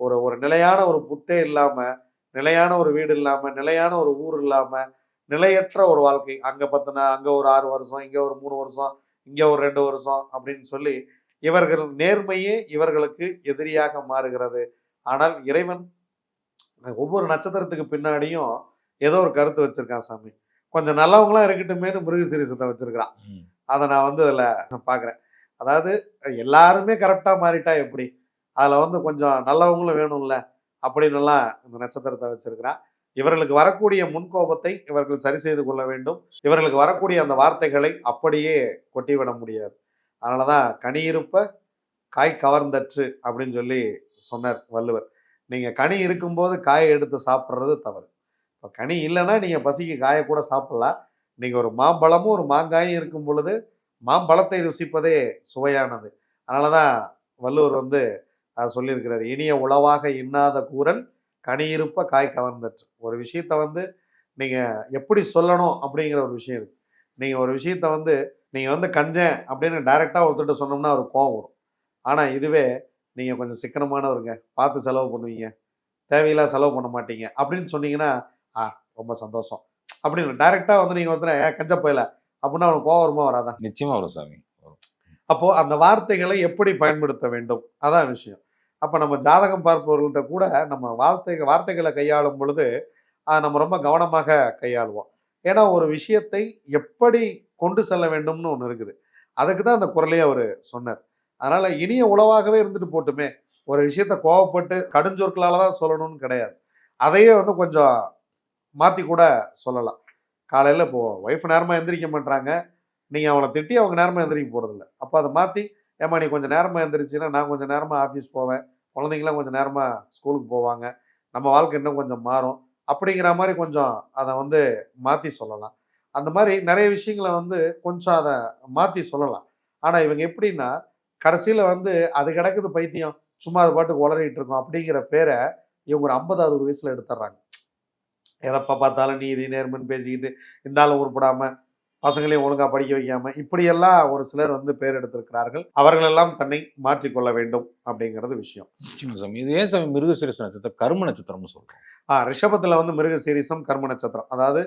ஒரு ஒரு நிலையான ஒரு புத்தே இல்லாமல் நிலையான ஒரு வீடு இல்லாமல் நிலையான ஒரு ஊர் இல்லாமல் நிலையற்ற ஒரு வாழ்க்கை. அங்கே பார்த்தினா அங்கே ஒரு ஆறு வருஷம் இங்கே ஒரு மூணு வருஷம் இங்கே ஒரு ரெண்டு வருஷம் அப்படின்னு சொல்லி இவர்கள் நேர்மையே இவர்களுக்கு எதிரியாக மாறுகிறது. ஆனால் இறைவன் ஒவ்வொரு நட்சத்திரத்துக்கு பின்னாடியும் ஏதோ ஒரு கருத்து வச்சிருக்கான் சாமி. கொஞ்சம் நல்லவங்களாம் இருக்கட்டுமேனு மிருகசீரிசத்தை வச்சிருக்கிறான். அதை நான் வந்து அதில் பார்க்குறேன் அதாவது எல்லாருமே கரெக்டாக மாறிட்டா எப்படி? அதில் வந்து கொஞ்சம் நல்லவங்களும் வேணும்ல அப்படின்னுலாம் இந்த நட்சத்திரத்தை வச்சிருக்கிறான் இவர்களுக்கு வரக்கூடிய முன்கோபத்தை இவர்கள் சரி செய்து கொள்ள வேண்டும். இவர்களுக்கு வரக்கூடிய அந்த வார்த்தைகளை அப்படியே கொட்டிவிட முடியாது. அதனால தான் கனி இருப்ப காய் கவர்ந்தற்று அப்படின்னு சொல்லி சொன்னார் வள்ளுவர். நீங்கள் கனி இருக்கும்போது காயை எடுத்து சாப்பிட்றது தவறு. இப்போ கனி இல்லைன்னா நீங்கள் பசிக்கு காயக்கூட சாப்பிட்லாம் சாப்பிடலாம். நீங்கள் ஒரு மாம்பழமும் ஒரு மாங்காயும் இருக்கும் பொழுது மாம்பழத்தை ருசிப்பதே சுவையானது. அதனால தான் வள்ளுவர் வந்து சொல்லியிருக்கிறார் இனிய உளவாக இன்னாத கூறல் கனி இருப்ப காய் கவர்ந்தற்று. ஒரு விஷயத்த வந்து நீங்கள் எப்படி சொல்லணும் அப்படிங்கிற ஒரு விஷயம் இருக்குது நீங்கள் ஒரு விஷயத்த வந்து நீங்கள் வந்து கஞ்சேன் அப்படின்னு டைரெக்டாக ஒருத்தர்கிட்ட சொன்னோம்னா ஒரு கோவம் வரும். ஆனால் இதுவே நீங்கள் கொஞ்சம் சிக்கனமானவருங்க பார்த்து செலவு பண்ணுவீங்க தேவையில்லாத செலவு பண்ண மாட்டீங்க அப்படின்னு சொன்னீங்கன்னா ஆ ரொம்ப சந்தோஷம். அப்படின்னு டைரெக்டாக வந்து நீங்கள் வந்து "ஏ, கஞ்ச போயில? அப்படின்னா அவனுக்கு கோவம் வருமா வராதா? நிச்சயமா வரும் சாமி. வரும். அப்போ அந்த வார்த்தைகளை எப்படி பயன்படுத்த வேண்டும்? அதான் விஷயம். அப்போ நம்ம ஜாதகம் பார்ப்பவர்கள்ட்ட கூட நம்ம வார்த்தை வார்த்தைகளை கையாளும் பொழுது நம்ம ரொம்ப கவனமாக கையாளுவோம். ஏன்னா ஒரு விஷயத்தை எப்படி கொண்டு செல்ல வேண்டும்னு ஒன்று இருக்குது. அதுக்கு தான் அந்த குரலையே அவர் சொன்னார். அதனால இனிய உளவாகவே இருந்துட்டு போட்டுமே ஒரு விஷயத்த கோவப்பட்டு கடுஞ்சொற்களால தான் சொல்லணும்னு கிடையாது. அதையே வந்து கொஞ்சம் மாற்றி கூட சொல்லலாம். காலையில் இப்போது ஒய்ஃப் நேரமாக எந்திரிக்க மாட்டாங்க நீங்கள் அவனை திட்டி அவங்க நேரமாக எந்திரிக்க போகிறதில்ல அப்போ அதை மாற்றி ஏம்மா நீ கொஞ்சம் நேரமாக எந்திரிச்சின்னா நான் கொஞ்சம் நேரமாக ஆஃபீஸ் போவேன். குழந்தைங்களாம் கொஞ்சம் நேரமாக ஸ்கூலுக்கு போவாங்க. நம்ம வாழ்க்கை இன்னும் கொஞ்சம் மாறும். அப்படிங்கிற மாதிரி கொஞ்சம் அதை வந்து மாற்றி சொல்லலாம். அந்த மாதிரி நிறைய விஷயங்களை வந்து கொஞ்சம் அதை மாற்றி சொல்லலாம். ஆனால் இவங்க எப்படின்னா கடைசியில் வந்து அது கிடக்குது பைத்தியம். சும்மா அது பாட்டுக்கு உளறிட்டு இருக்கோம். அப்படிங்கிற பேரை இவங்க ஒரு ஐம்பதாவது வயசில் எடுத்துட்றாங்க எதப்பா பார்த்தாலும் நீதி நேர்மன்னு பேசிக்கிட்டு இந்த ஆளும் உருப்படாமல் பசங்களையும் ஒழுங்காக படிக்க வைக்காம இப்படியெல்லாம் ஒரு சிலர் வந்து பேர் எடுத்திருக்கிறார்கள். அவர்களெல்லாம் தன்னை மாற்றிக்கொள்ள வேண்டும் அப்படிங்கிறது விஷயம். சாமி. இது ஏன் சாமி மிருகசீரிச நட்சத்திரம்? கரும நட்சத்திரம்னு சொல்றோம். ஆ ரிஷபத்தில் வந்து மிருக சீரிசம் கர்ம நட்சத்திரம். அதாவது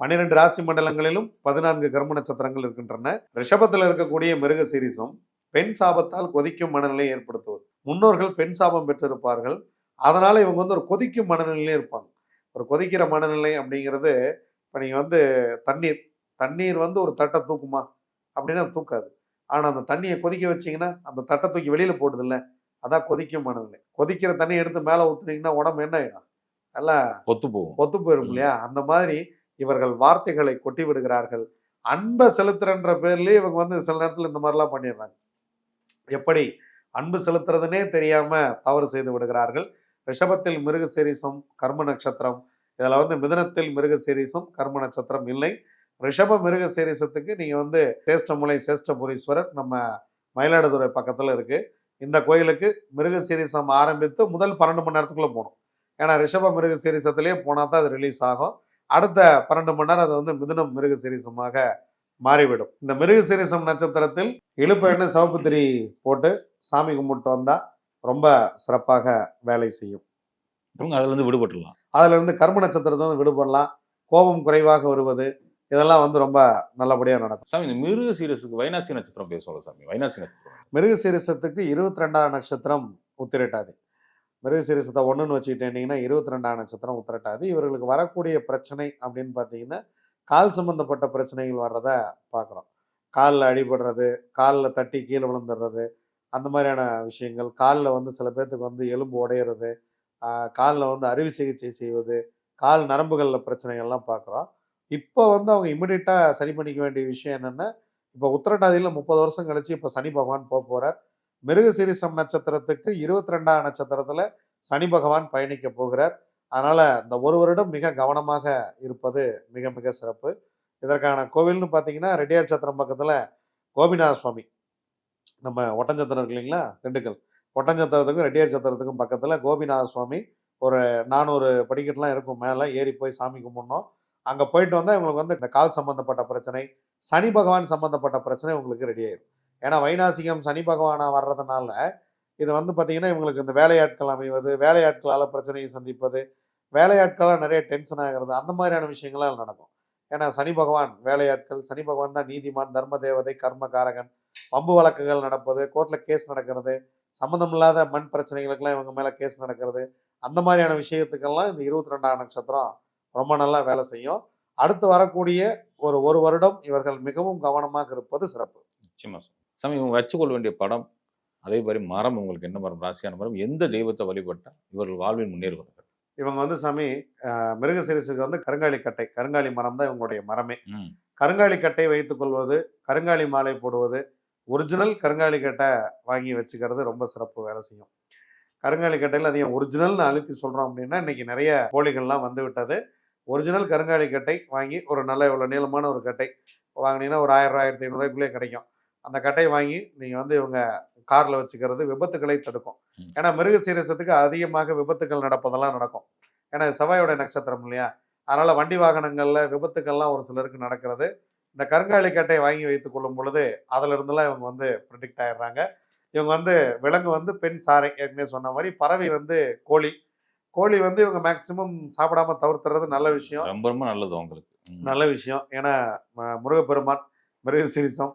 பன்னிரெண்டு ராசி மண்டலங்களிலும் பதினான்கு கர்ம நட்சத்திரங்கள் இருக்கின்றன. ரிஷபத்தில் இருக்கக்கூடிய மிருக சீரிசம் பெண் சாபத்தால் கொதிக்கும் மனநிலையை ஏற்படுத்துவது. முன்னோர்கள் பெண் சாபம் பெற்றிருப்பார்கள். அதனால இவங்க வந்து ஒரு கொதிக்கும் மனநிலையிலே இருப்பாங்க. ஒரு கொதிக்கிற மனநிலை அப்படிங்கிறது இப்போ நீங்கள் வந்து தண்ணீர் தண்ணீர் வந்து ஒரு தட்டை தூக்குமா? அப்படின்னா தூக்காது. ஆனால் அந்த தண்ணியை கொதிக்க வச்சீங்கன்னா அந்த தட்டை தூக்கி வெளியில் போடுதில்ல அதான் கொதிக்கும் மனநிலை. கொதிக்கிற தண்ணியை எடுத்து மேலே ஊற்றுனீங்கன்னா உடம்பு என்ன ஆயிடும்? நல்லா பொத்து போகும். ஒத்து போயிரும் இல்லையா? அந்த மாதிரி இவர்கள் வார்த்தைகளை கொட்டி விடுகிறார்கள். அன்பை செலுத்துறன்ற பேர்லயே இவங்க வந்து சில நேரத்தில் இந்த மாதிரிலாம் பண்ணிடுறாங்க. எப்படி? அன்பு செலுத்துறதுனே தெரியாம தவறு செய்து விடுகிறார்கள். ரிஷபத்தில் மிருக சீரிசம் கர்ம நட்சத்திரம். இதில் வந்து மிதனத்தில் மிருக சீரிசம் கர்ம நட்சத்திரம் இல்லை. ரிஷப மிருக சீரிசத்துக்கு நீங்கள் வந்து சேஷ்டமுலை சேஷ்டபுரீஸ்வரர் நம்ம மயிலாடுதுறை பக்கத்தில் இருக்குது இந்த கோயிலுக்கு மிருக சீரிசம் ஆரம்பித்து முதல் பன்னெண்டு மணி நேரத்துக்குள்ளே போகணும். ஏன்னா ரிஷப மிருக சீரிசத்திலே போனால் தான் அது ரிலீஸ் ஆகும். அடுத்த பன்னெண்டு மணி நேரம் அது வந்து மிதுனம் மிருக சீரிசமாக மாறிவிடும். இந்த மிருக சீரிசம் நட்சத்திரத்தில் இழுப்பு எண்ணெய் சிவப்பு திரி போட்டு சாமி கும்பிட்டு வந்தால் ரொம்ப சிறப்பாக வேலை செய்யும். இவங்க அதுல இருந்து விடுபட்டுலாம் அதுல இருந்து கர்ம நட்சத்திரத்தை வந்து விடுபடலாம். கோபம் குறைவாக வருவது இதெல்லாம் வந்து ரொம்ப நல்லபடியா நடக்கும். சாமி இந்த மிருக சீரஸுக்கு வைனாசி நட்சத்திரம் பேசுவோம் சாமி. வைனாசி நட்சத்திரம். மிருக சீரிசத்துக்கு இருபத்தி ரெண்டாம் நட்சத்திரம் உத்திரட்டாதி. மிருக சீரிசத்தை ஒன்றுன்னு வச்சுக்கிட்டீங்கன்னா இருபத்தி ரெண்டாம் நட்சத்திரம் உத்திரட்டாதி. இவர்களுக்கு வரக்கூடிய பிரச்சனை அப்படின்னு பார்த்தீங்கன்னா கால் சம்பந்தப்பட்ட பிரச்சனைகள் வர்றத பார்க்குறோம். காலில் அடிபடுறது காலில் தட்டி கீழே விழுந்துடுறது அந்த மாதிரியான விஷயங்கள். காலில் வந்து சில பேர்த்துக்கு வந்து எலும்பு உடையிறது காலில் வந்து அறுவை சிகிச்சை செய்வது கால் நரம்புகளில் பிரச்சனைகள்லாம் பார்க்குறோம். இப்போ வந்து அவங்க இம்மிடியட்டாக சரி பண்ணிக்க வேண்டிய விஷயம் என்னென்னா இப்போ உத்திரட்டாதியில் முப்பது வருஷம் கழிச்சு இப்போ சனி பகவான் போக போகிறார் மிருகசீரிசம் நட்சத்திரத்துக்கு இருபத்தி ரெண்டாம் நட்சத்திரத்தில் சனி பகவான் பயணிக்க போகிறார். அதனால் இந்த ஒரு வருடம் மிக கவனமாக இருப்பது மிக மிக சிறப்பு. இதற்கான கோவில்னு பார்த்தீங்கன்னா ரெட்டியார் சத்திரம் பக்கத்தில் கோபிநாத சுவாமி. நம்ம ஒட்டஞ்சத்திரம் இருக்கு இல்லைங்களா? திண்டுக்கல். ஒட்டஞ்சத்திரத்துக்கும் ரெட்டியார் சத்திரத்துக்கும் பக்கத்தில் கோபிநாத சுவாமி ஒரு நானூறு படிக்கட்டுலாம் இருக்கும் மேலே. ஏறி போய் சாமி கும்பிடணும். அங்கே போயிட்டு வந்தால் இவங்களுக்கு வந்து இந்த கால் சம்மந்தப்பட்ட பிரச்சனை சனி பகவான் சம்மந்தப்பட்ட பிரச்சனை உங்களுக்கு ரெடி ஆயிடும் ஏன்னா வைநாசிகம் சனி பகவானாக வர்றதுனால இது வந்து பார்த்தீங்கன்னா இவங்களுக்கு இந்த வேலையாட்கள் அமைவது வேலையாட்களால் பிரச்சனையை சந்திப்பது வேலையாட்களால் நிறைய டென்ஷன் ஆகிறது அந்த மாதிரியான விஷயங்கள்லாம் நடக்கும். ஏன்னா சனி பகவான் வேலையாட்கள் சனி பகவான் தான் நீதிமான் தர்ம தேவதை கர்மகாரகன் வம்பு வழக்குகள் நடப்பது கோர்ட்டில் கேஸ் நடக்கிறது சம்மந்தமில்லாத மண் பிரச்சனைகளுக்கெல்லாம் இவங்க மேலே கேஸ் நடக்கிறது அந்த மாதிரியான விஷயத்துக்கெல்லாம் இந்த இருபத்தி ரெண்டாம் நட்சத்திரம் ரொம்ப நல்லா வேலை செய்யும். அடுத்து வரக்கூடிய ஒரு ஒரு வருடம் இவர்கள் மிகவும் கவனமாக இருப்பது சிறப்பு. நிச்சயமா சாமி இவங்க வச்சுக்கொள்ள வேண்டிய படம் அதே மாதிரி மரம் உங்களுக்கு என்ன மரம் ராசியான மரம் எந்த தெய்வத்தை வழிபட்டா இவர்கள் வாழ்வில் முன்னேறுவார்கள்? இவங்க வந்து சாமி அஹ், மிருகசீரிசுக்கு வந்து கருங்காலி கட்டை கருங்காலி மரம் தான் இவங்களுடைய மரமே. கருங்காலி கட்டை வைத்துக் கொள்வது கருங்காலி மாலை போடுவது ஒரிஜினல் கருங்காலி கட்டை வாங்கி வச்சுக்கிறது ரொம்ப சிறப்பு வேலை செய்யும். கருங்காலி கட்டையில் அது ஏன் ஒரிஜினல்னு அழுத்தி சொல்கிறோம் அப்படின்னா இன்னைக்கு நிறைய போலிகள்லாம் வந்து விட்டது. ஒரிஜினல் கருங்காலி கட்டை வாங்கி ஒரு நல்ல இவ்வளோ நீளமான ஒரு கட்டை வாங்கினீங்கன்னா ஒரு ஆயிரம் ஆயிரத்தி ஐநூறுரூவாய்க்குள்ளே கிடைக்கும். அந்த கட்டையை வாங்கி நீங்கள் வந்து இவங்க காரில் வச்சுக்கிறது விபத்துக்களை தடுக்கும். ஏன்னா மிருக சீரசத்துக்கு அதிகமாக விபத்துக்கள் நடப்பதெல்லாம் நடக்கும். ஏன்னா செவ்வாயோட நட்சத்திரம் இல்லையா? அதனால் வண்டி வாகனங்களில் விபத்துக்கள்லாம் ஒரு சிலருக்கு நடக்கிறது. இந்த கருங்காலி கட்டை வாங்கி வைத்துக் கொள்ளும் பொழுது அதுல இருந்தெல்லாம் இவங்க வந்து ப்ரிடிக்ட் ஆயிடுறாங்க. இவங்க வந்து விலங்கு வந்து பெண் சாரை ஏற்கனவே சொன்ன மாதிரி பறவை வந்து கோழி. கோழி வந்து இவங்க மேக்சிமம் சாப்பிடாம தவிர்த்துறது நல்ல விஷயம். ரொம்ப ரொம்ப நல்லது உங்களுக்கு. ம். நல்ல விஷயம். ஏன்னா முருகப்பெருமான் மிருகசீரிசம்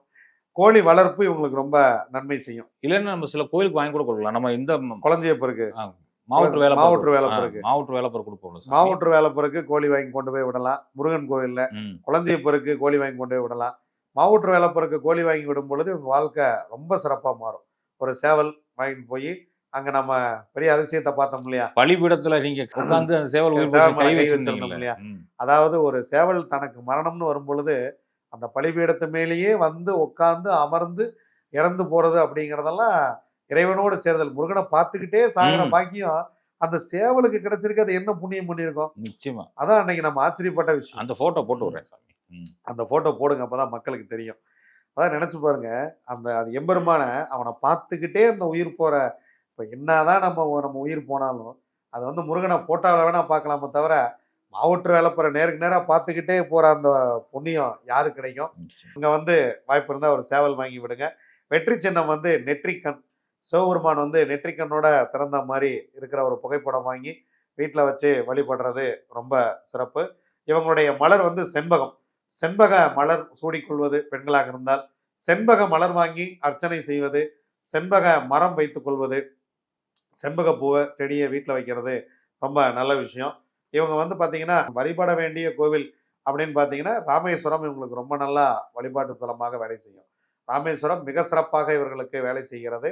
கோழி வளர்ப்பு இவங்களுக்கு ரொம்ப நன்மை செய்யும். இல்லைன்னா நம்ம சில கோயிலுக்கு வாங்கி கூட கொடுக்கலாம். நம்ம இந்த குழந்தையப்பருக்கு ஆ, மாவட்ட வேலை மாவட்ட வேலைப்பருக்கு. மாவட்ட வேலைப்பர் கொடுப்போம். மாவட்ட வேலைப்பருக்கு கோழி வாங்கி கொண்டு போய் விடலாம் முருகன் கோயில்ல ம் குழந்தையப்பருக்கு கோழி வாங்கி கொண்டு போய் விடலாம் மாவட்ட வேலைப்பருக்கு கோழி வாங்கி விடும் பொழுது இவங்க வாழ்க்கை ரொம்ப சிறப்பாக மாறும் ஒரு சேவல் வாங்கிட்டு போய் அங்கே நம்ம பெரிய அதிசயத்தை பார்த்தோம் இல்லையா பலிபீடத்துல நீங்க உட்கார்ந்து அந்த சேவல். வச்சிருந்தோம் இல்லையா? அதாவது ஒரு சேவல் தனக்கு மரணம்னு வரும் பொழுது அந்த பலிபீடத்து மேலேயே வந்து உட்கார்ந்து அமர்ந்து இறந்து போறது அப்படிங்கிறதெல்லாம் இறைவனோடு சேர்தல். முருகனை பார்த்துக்கிட்டே சாகிற. பாக்கியம் அந்த சேவலுக்கு கிடைச்சிருக்கு. அது என்ன புண்ணியம் பண்ணியிருக்கோம்? நிச்சயமா. அதான் அன்னைக்கு நம்ம ஆச்சரியப்பட்ட விஷயம். அந்த போட்டோ போட்டு விடுறேன் சாமி. அந்த போட்டோ போடுங்க. அப்பதான் மக்களுக்கு தெரியும். அதான் நினைச்சு பாருங்க. அந்த அது எம்பெருமான அவனை பார்த்துக்கிட்டே அந்த உயிர் போற இப்ப என்னதான் நம்ம நம்ம உயிர் போனாலும் அது வந்து முருகனை போட்டாவில் வேணா பார்க்கலாமே தவிர மாவட்ட வேலை போற நேருக்கு நேரா பார்த்துக்கிட்டே போற அந்த புண்ணியம் யாரு கிடைக்கும். இங்க வந்து வாய்ப்பு இருந்தா ஒரு சேவல் வாங்கி விடுங்க. வெற்றி சின்னம் வந்து நெற்றிக்கண். சிவபெருமான் வந்து நெற்றிக்கண்ணோட திறந்த மாதிரி இருக்கிற ஒரு புகைப்படம் வாங்கி வீட்டில் வச்சு வழிபடுறது ரொம்ப சிறப்பு. இவங்களுடைய மலர் வந்து செண்பகம். செண்பக மலர் சூடிக்கொள்வது பெண்களாக இருந்தால் செண்பக மலர் வாங்கி அர்ச்சனை செய்வது செண்பக மரம் வைத்துக் கொள்வது செண்பக பூவை செடியை வீட்டில் வைக்கிறது ரொம்ப நல்ல விஷயம். இவங்க வந்து பார்த்தீங்கன்னா வழிபட வேண்டிய கோவில் அப்படின்னு பார்த்தீங்கன்னா ராமேஸ்வரம் இவங்களுக்கு ரொம்ப நல்லா வழிபாட்டு தலமாக வேலை செய்யும். ராமேஸ்வரம் மிக சிறப்பாக இவர்களுக்கு வேலை செய்கிறது.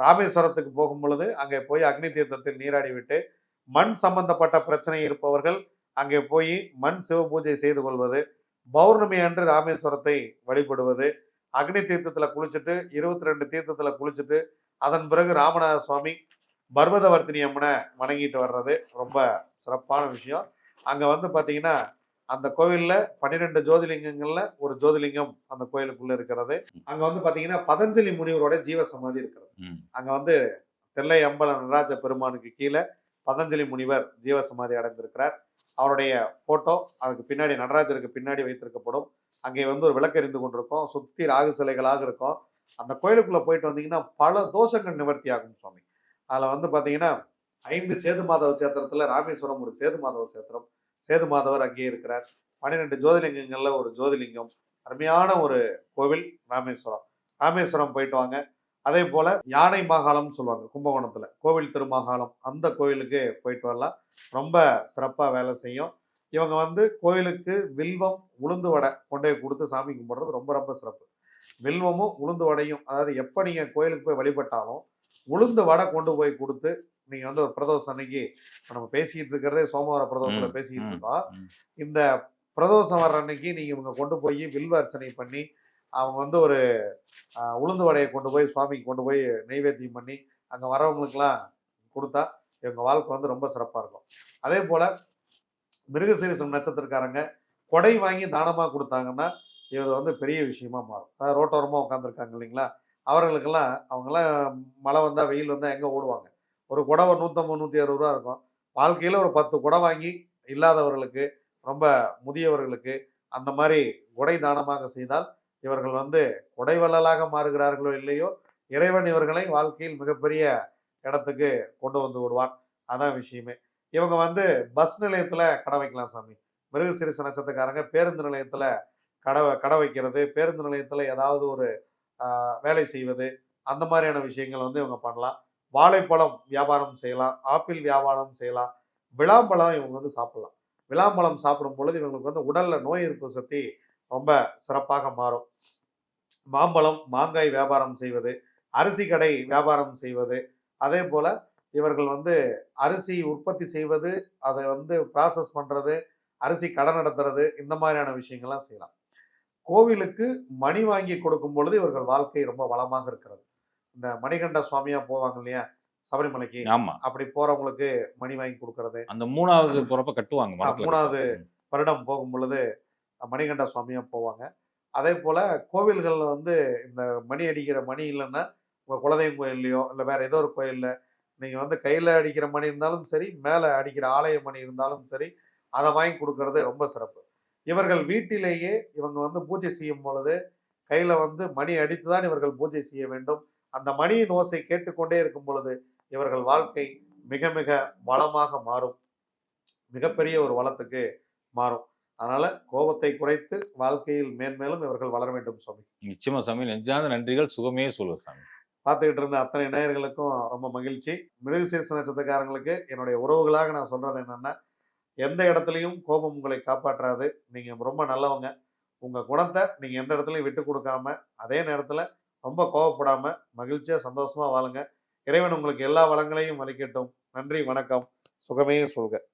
ராமேஸ்வரத்துக்கு போகும் பொழுது அங்கே போய் அக்னி தீர்த்தத்தில் நீராடி விட்டு மண் சம்பந்தப்பட்ட பிரச்சனை இருப்பவர்கள் அங்கே போய் மண் சிவ பூஜை செய்து கொள்வது பௌர்ணமி அன்று ராமேஸ்வரத்தை வழிபடுவது அக்னி தீர்த்தத்தில் குளிச்சுட்டு இருபத்தி ரெண்டு தீர்த்தத்தில் குளிச்சுட்டு அதன் பிறகு ராமநாத சுவாமி பர்வதவர்த்தினி அம்மனை வணங்கிட்டு வர்றது ரொம்ப சிறப்பான விஷயம். அங்கே வந்து பார்த்தீங்கன்னா அந்த கோவிலில் பன்னிரெண்டு ஜோதிலிங்கங்கள்ல ஒரு ஜோதிலிங்கம் அந்த கோயிலுக்குள்ள இருக்கிறது. அங்கே வந்து பார்த்தீங்கன்னா பதஞ்சலி முனிவரோட ஜீவ சமாதி இருக்கிறது. அங்கே வந்து தெல்லை அம்பல நடராஜ பெருமானுக்கு கீழே பதஞ்சலி முனிவர் ஜீவசமாதி அடைந்திருக்கிறார். அவருடைய போட்டோ அதுக்கு பின்னாடி நடராஜருக்கு பின்னாடி வைத்திருக்கப்படும். அங்கே வந்து ஒரு விளக்கு எரிந்து கொண்டிருக்கும். சுத்தி ராகு சிலைகளாக இருக்கும். அந்த கோயிலுக்குள்ள போயிட்டு வந்தீங்கன்னா பல தோஷங்கள் நிவர்த்தி ஆகும் சுவாமி. அதில் வந்து பார்த்தீங்கன்னா ஐந்து சேது மாதவ சேத்திரத்துல ராமேஸ்வரம் ஒரு சேது மாதவ சேத்திரம். சேது மாதவர் அங்கேயே இருக்கிறார். பன்னிரெண்டு ஜோதிலிங்கங்களில் ஒரு ஜோதிலிங்கம். அருமையான ஒரு கோவில் ராமேஸ்வரம். ராமேஸ்வரம் போயிட்டு வாங்க. அதே போல் யானை மாகாளம்னு சொல்லுவாங்க கும்பகோணத்தில். கோவில் திருமாகாளம் அந்த கோயிலுக்கு போயிட்டு வரலாம். ரொம்ப சிறப்பாக வேலை செய்யும். இவங்க வந்து கோயிலுக்கு வில்வம் உளுந்து வடை கொண்டு போய் கொடுத்து சாமி கும்பிட்றது ரொம்ப ரொம்ப சிறப்பு. வில்வமும் உளுந்து வடையும் அதாவது எப்போ நீங்கள் கோயிலுக்கு போய் வழிபட்டாலும் உளுந்து வடை கொண்டு போய் கொடுத்து நீங்க வந்து ஒரு பிரதோஷம் அன்னைக்கு இப்ப நம்ம பேசிக்கிட்டு இருக்கிறதே சோமவார பிரதோஷத்துல பேசிக்கிட்டு இருக்கோம். இந்த பிரதோஷம் வர்ற அன்னைக்கு நீங்க இவங்க கொண்டு போய் வில்வ அர்ச்சனை பண்ணி அவங்க வந்து ஒரு உளுந்து வடையை கொண்டு போய் சுவாமிக்கு கொண்டு போய் நெய்வேத்தியம் பண்ணி அங்க வரவங்களுக்குலாம் கொடுத்தா இவங்க வாழ்க்கை வந்து ரொம்ப சிறப்பா இருக்கும். அதே போல மிருகசீரிசம் நட்சத்திரக்காரங்க கொடை வாங்கி தானமா கொடுத்தாங்கன்னா இது வந்து பெரிய விஷயமா மாறும். அதாவது ரோட்டோரமாக உட்காந்துருக்காங்க இல்லைங்களா? அவர்களுக்கெல்லாம் அவங்கெல்லாம் மழை வந்தா வெயில் வந்தா எங்க ஓடுவாங்க? ஒரு குடவை ஒரு நூற்றம்பது நூற்றி அறுபது ரூபா இருக்கும். வாழ்க்கையில் ஒரு பத்து குடை வாங்கி இல்லாதவர்களுக்கு ரொம்ப முதியவர்களுக்கு அந்த மாதிரி குடை தானமாக செய்தால் இவர்கள் வந்து குடைவள்ளலாக மாறுகிறார்களோ இல்லையோ இறைவன் இவர்களை வாழ்க்கையில் மிகப்பெரிய இடத்துக்கு கொண்டு வந்து விடுவான். அதான் விஷயமே. இவங்க வந்து பஸ் நிலையத்தில் கடை வைக்கலாம் சாமி. மிருகசிரிச நட்சத்திரக்காரங்க பேருந்து நிலையத்தில் கடை கடை வைக்கிறது பேருந்து நிலையத்தில் ஏதாவது ஒரு வேலை செய்வது அந்த மாதிரியான விஷயங்கள் வந்து இவங்க பண்ணலாம். வாழைப்பழம் வியாபாரம் செய்யலாம் ஆப்பிள் வியாபாரம் செய்யலாம் விளாம்பழம் இவங்க வந்து சாப்பிடலாம். விளாம்பழம் சாப்பிடும் பொழுது இவங்களுக்கு வந்து உடலில் நோய் எதிர்ப்பு சக்தி ரொம்ப சிறப்பாக மாறும். மாம்பழம் மாங்காய் வியாபாரம் செய்வது அரிசி கடை வியாபாரம் செய்வது அதே போல் இவர்கள் வந்து அரிசி உற்பத்தி செய்வது அதை வந்து ப்ராசஸ் பண்ணுறது அரிசி கடை நடத்துறது இந்த மாதிரியான விஷயங்கள்லாம் செய்யலாம். கோவிலுக்கு மணி வாங்கி கொடுக்கும் பொழுது இவர்கள் வாழ்க்கை ரொம்ப வளமாக இருக்கிறது. இந்த மணிகண்ட சுவாமியா போவாங்க இல்லையா? சபரிமலைக்கு. ஆமா. அப்படி போறவங்களுக்கு மணி வாங்கி கொடுக்கறது. அந்த மூணாவது போறப்ப கட்டுவாங்க மூணாவது. வருடம் போகும் பொழுது மணிகண்ட சுவாமியா போவாங்க. அதே போல கோவில்கள்ல வந்து இந்த மணி அடிக்கிற மணி இல்லைன்னா உங்க குலதெய்வம் கோயில்லையோ இல்லை வேற ஏதோ ஒரு கோயில்ல நீங்க வந்து கையில அடிக்கிற மணி இருந்தாலும் சரி மேல அடிக்கிற ஆலய மணி இருந்தாலும் சரி அதை வாங்கி கொடுக்கறது ரொம்ப சிறப்பு. இவர்கள் வீட்டிலேயே இவங்க வந்து பூஜை செய்யும் பொழுது கையில வந்து மணி அடித்துதான் இவர்கள் பூஜை செய்ய வேண்டும். அந்த மணியின் ஓசை கேட்டுக்கொண்டே இருக்கும் பொழுது இவர்கள் வாழ்க்கை மிக மிக வளமாக மாறும். மிகப்பெரிய ஒரு வளத்துக்கு மாறும். அதனால கோபத்தை குறைத்து வாழ்க்கையில் மேன்மேலும் இவர்கள் வளர வேண்டும் சுவாமி. நிச்சயமா சாமி நெஞ்சார்ந்த நன்றிகள் சுகமே சொல்லுவ சாமி. பார்த்துக்கிட்டு இருந்த அத்தனை நேயர்களுக்கும் ரொம்ப மகிழ்ச்சி. மிருகசீர்ஷ நட்சத்திரக்காரங்களுக்கு என்னுடைய உறவுகளாக நான் சொல்றது என்னன்னா எந்த இடத்துலையும் கோபம் உங்களை காப்பாற்றாது. நீங்க ரொம்ப நல்லவங்க. உங்க குணத்தை நீங்க எந்த இடத்துலையும் விட்டு கொடுக்காம அதே நேரத்துல ரொம்ப கோவப்படாம மகிழ்ச்சியா சந்தோஷமா வாழுங்க. இறைவன் உங்களுக்கு எல்லா வளங்களையும் அளிக்கட்டும் நன்றி வணக்கம். சுகமே சொல்க